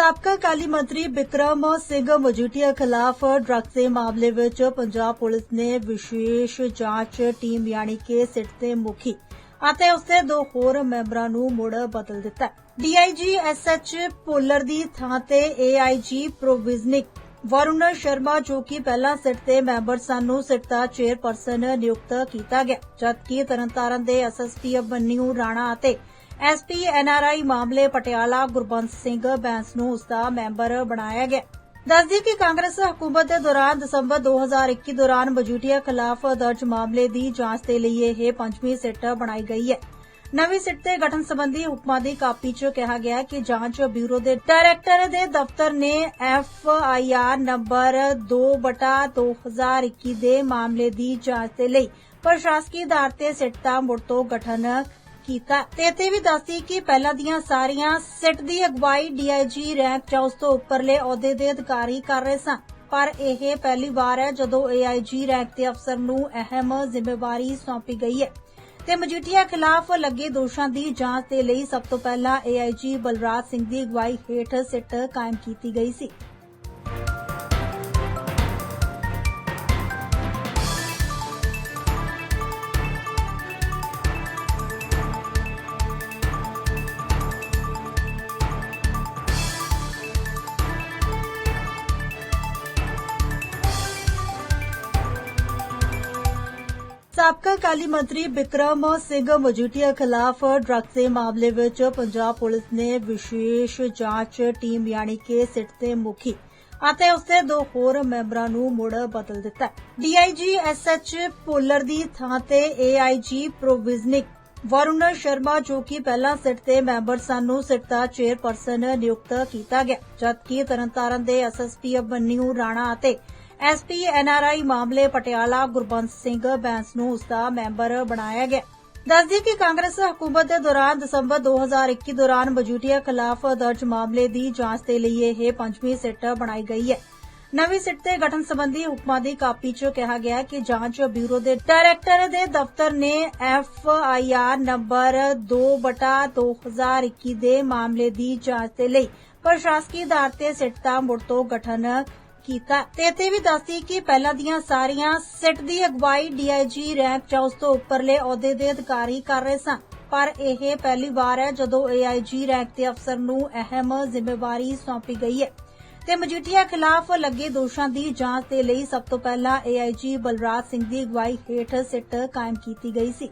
ਸਾਬਕਾ ਕਾਲੀ ਮੰਤਰੀ ਬਿਕਰਮ ਸਿੰਘ ਮਜੀਠੀਆ ਖਿਲਾਫ ਡਰੱਗਸ ਦੇ ਮਾਮਲੇ ਵਿੱਚ ਪੰਜਾਬ ਪੁਲਿਸ ਨੇ ਵਿਸ਼ੇਸ਼ ਜਾਂਚ ਟੀਮ ਯਾਨੀ ਕਿ ਸਿਟ ਦੇ ਮੁਖੀ ਅਤੇ ਉਸਦੇ ਦੋ ਹੋਰ ਮੈਂਬਰਾਂ ਨੂੰ ਮੁੜ ਬਦਲ ਦਿੱਤਾ ਡੀਆਈਜੀ ਐਸਐਚ ਪੋਲਰ ਦੀ ਥਾਂ ਤੇ ਏਆਈਜੀ ਪ੍ਰੋਵਿਜ਼ਨਿਕ ਵਰੁਣ ਸ਼ਰਮਾ ਜੋ ਕਿ ਪਹਿਲਾਂ ਸਿਟ ਦੇ ਮੈਂਬਰ ਸਨ ਨੂੰ ਸਿਟ ਦਾ ਚੇਅਰਪਰਸਨ ਨਿਯੁਕਤ ਕੀਤਾ ਗਿਆ, ਜਦਕਿ ਤਰਨਤਾਰਨ ਦੇ ਐਸਐਸਪੀ ਬੰਨਿਊ ਰਾਣਾ ਅਤੇ ਐਸਪੀ ਐਨਆਰਆਈ ਮਾਮਲੇ ਪਟਿਆਲਾ ਗੁਰਬੰਤ ਸਿੰਘ ਬੈਂਸ ਨੂੰ ਉਸ ਦਾ ਮੈਂਬਰ ਬਣਾਇਆ ਗਿਆ। ਦੱਸਦੀ ਕਿ ਕਾਂਗਰਸ ਹਕੂਮਤ ਦੇ ਦੌਰਾਨ ਦਸੰਬਰ 2021 ਦੌਰਾਨ ਮਜੂਟੀਆ ਖਿਲਾਫ ਦਰਜ ਮਾਮਲੇ ਦੀ ਜਾਂਚ ਦੇ ਲਈ ਇਹ ਪੰਜਵੀਂ ਸਿੱਟ ਬਣਾਈ ਗਈ ਹੈ। ਨਵੀਂ ਸਿੱਟ ਦੇ ਗਠਨ ਸੰਬੰਧੀ ਹੁਕਮਾਂ ਦੀ ਕਾਪੀ 'ਚ ਕਿਹਾ ਗਿਆ ਕਿ ਜਾਂਚ ਬਿਊਰੋ ਦੇ ਡਾਇਰੈਕਟਰ ਦੇ ਦਫ਼ਤਰ ਨੇ ਐਫਆਈਆਰ ਨੰਬਰ 2/2021 ਦੇ ਮਾਮਲੇ ਦੀ ਜਾਂਚ ਦੇ ਲਈ ਪ੍ਰਸ਼ਾਸਕੀ ਆਧਾਰ ਤੇ ਸਿੱਟ ਦਾ ਮੁੜ ਤੋਂ ਗਠਨ ਕੀਤਾ। ਤੇ ਇੱਥੇ ਵੀ ਦੱਸੀ ਕਿ ਪਹਿਲਾਂ ਦੀਆਂ ਸਾਰੀਆਂ ਸਿੱਟ ਦੀ ਅਗਵਾਈ ਡੀਆਈਜੀ ਰੈਂਕ ਜਾਂ ਉਸ ਤੋਂ ਉੱਪਰਲੇ ਅਹੁਦੇ ਦੇ ਅਧਿਕਾਰੀ ਕਰ ਰਹੇ ਸਨ। ਪਰ ਇਹ ਪਹਿਲੀ ਵਾਰ ਹੈ ਜਦੋਂ ਏਆਈਜੀ ਰੈਂਕ ਦੇ ਅਫਸਰ ਨੂੰ ਅਹਿਮ ਜ਼ਿੰਮੇਵਾਰੀ ਸੌਂਪੀ ਗਈ ਹੈ। ਤੇ ਮਜੀਠੀਆ ਖਿਲਾਫ ਲੱਗੇ ਦੋਸ਼ਾਂ ਦੀ ਜਾਂਚ ਦੇ ਲਈ ਸਭ ਤੋਂ ਪਹਿਲਾਂ ਏਆਈਜੀ ਬਲਰਾਜ ਸਿੰਘ ਦੀ ਅਗਵਾਈ ਹੇਠ ਸਿੱਟ ਕਾਇਮ ਕੀਤੀ ਗਈ ਸੀ। ਸਾਬਕਾ ਕਾਲੀ ਮੰਤਰੀ ਬਿਕਰਮ ਸਿੰਘ ਮਜੀਠੀਆ ਖਿਲਾਫ ਡਰੱਗਸ ਦੇ ਮਾਮਲੇ ਵਿੱਚ ਪੰਜਾਬ ਪੁਲਿਸ ਨੇ ਵਿਸ਼ੇਸ਼ ਜਾਂਚ ਟੀਮ ਯਾਨੀ ਕਿ ਸਿਟ ਦੇ ਮੁਖੀ ਅਤੇ ਉਸਦੇ ਦੋ ਹੋਰ ਮੈਂਬਰਾਂ ਨੂੰ ਮੁੜ ਬਦਲ ਦਿੱਤਾ ਡੀਆਈਜੀ ਐਸਐਚ ਪੋਲਰ ਦੀ ਥਾਂ ਤੇ ਏਆਈਜੀ ਪ੍ਰੋਵਿਜ਼ਨਿਕ ਵਰੁਣ ਸ਼ਰਮਾ ਜੋ ਕਿ ਪਹਿਲਾਂ ਸਿਟ ਦੇ ਮੈਂਬਰ ਸਨ ਨੂੰ ਸਿਟ ਦਾ ਚੇਅਰਪਰਸਨ ਨਿਯੁਕਤ ਕੀਤਾ ਗਿਆ, ਜਦਕਿ ਤਰਨਤਾਰਨ ਦੇ ਐਸਐਸਪੀ ਬੰਨਿਊ ਰਾਣਾ ਅਤੇ ਐਸਪੀ ਐਨਆਰਆਈ ਮਾਮਲੇ ਪਟਿਆਲਾ ਗੁਰਬੰਤ ਸਿੰਘ ਬੈਂਸ ਨੂੰ ਉਸ ਦਾ ਮੈਂਬਰ ਬਣਾਇਆ ਗਿਆ। ਦੱਸਦੀ ਕਿ ਕਾਂਗਰਸ ਹਕੂਮਤ ਦੇ ਦੌਰਾਨ ਦਸੰਬਰ 2021 ਦੌਰਾਨ ਮਜੂਟੀਆ ਖਿਲਾਫ ਦਰਜ ਮਾਮਲੇ ਦੀ ਜਾਂਚ ਦੇ ਲਈ ਇਹ ਪੰਜਵੀਂ ਸਿੱਟ ਬਣਾਈ ਗਈ ਹੈ। ਨਵੀਂ ਸਿੱਟ ਦੇ ਗਠਨ ਸੰਬੰਧੀ ਹੁਕਮਾਂ ਦੀ ਕਾਪੀ 'ਚ ਕਿਹਾ ਗਿਆ ਕਿ ਜਾਂਚ ਬਿਊਰੋ ਦੇ ਡਾਇਰੈਕਟਰ ਦੇ ਦਫ਼ਤਰ ਨੇ ਐਫਆਈਆਰ ਨੰਬਰ 2/2021 ਦੇ ਮਾਮਲੇ ਦੀ ਜਾਂਚ ਦੇ ਲਈ ਪ੍ਰਸ਼ਾਸਕੀ ਆਧਾਰ ਤੇ ਸਿੱਟ ਦਾ ਮੁੜ ਤੋਂ ਗਠਨ ਕੀਤਾ ਤੇ ਇੱਥੇ ਵੀ ਦੱਸਦੀ ਕਿ ਪਹਿਲਾਂ ਦੀਆਂ ਸਾਰੀਆਂ ਸਿੱਟ ਦੀ ਅਗਵਾਈ ਡੀਆਈਜੀ ਰੈਂਕ ਜਾਂ ਉਸ ਤੋਂ ਉੱਪਰਲੇ ਅਹੁਦੇ ਦੇ ਅਧਿਕਾਰੀ ਕਰ ਰਹੇ ਸਨ। ਪਰ ਇਹ ਪਹਿਲੀ ਵਾਰ ਹੈ ਜਦੋਂ ਏਆਈਜੀ ਰੈਂਕ ਦੇ ਅਫਸਰ ਨੂੰ ਅਹਿਮ ਜ਼ਿੰਮੇਵਾਰੀ ਸੌਂਪੀ ਗਈ ਹੈ ਤੇ ਮਜੀਠੀਆ ਖਿਲਾਫ ਲੱਗੇ ਦੋਸ਼ਾਂ ਦੀ ਜਾਂਚ ਦੇ ਲਈ ਸਭ ਤੋਂ ਪਹਿਲਾਂ ਏਆਈਜੀ ਬਲਰਾਜ ਸਿੰਘ ਦੀ ਅਗਵਾਈ ਹੇਠ ਸਿੱਟ ਕਾਇਮ ਕੀਤੀ ਗਈ ਸੀ।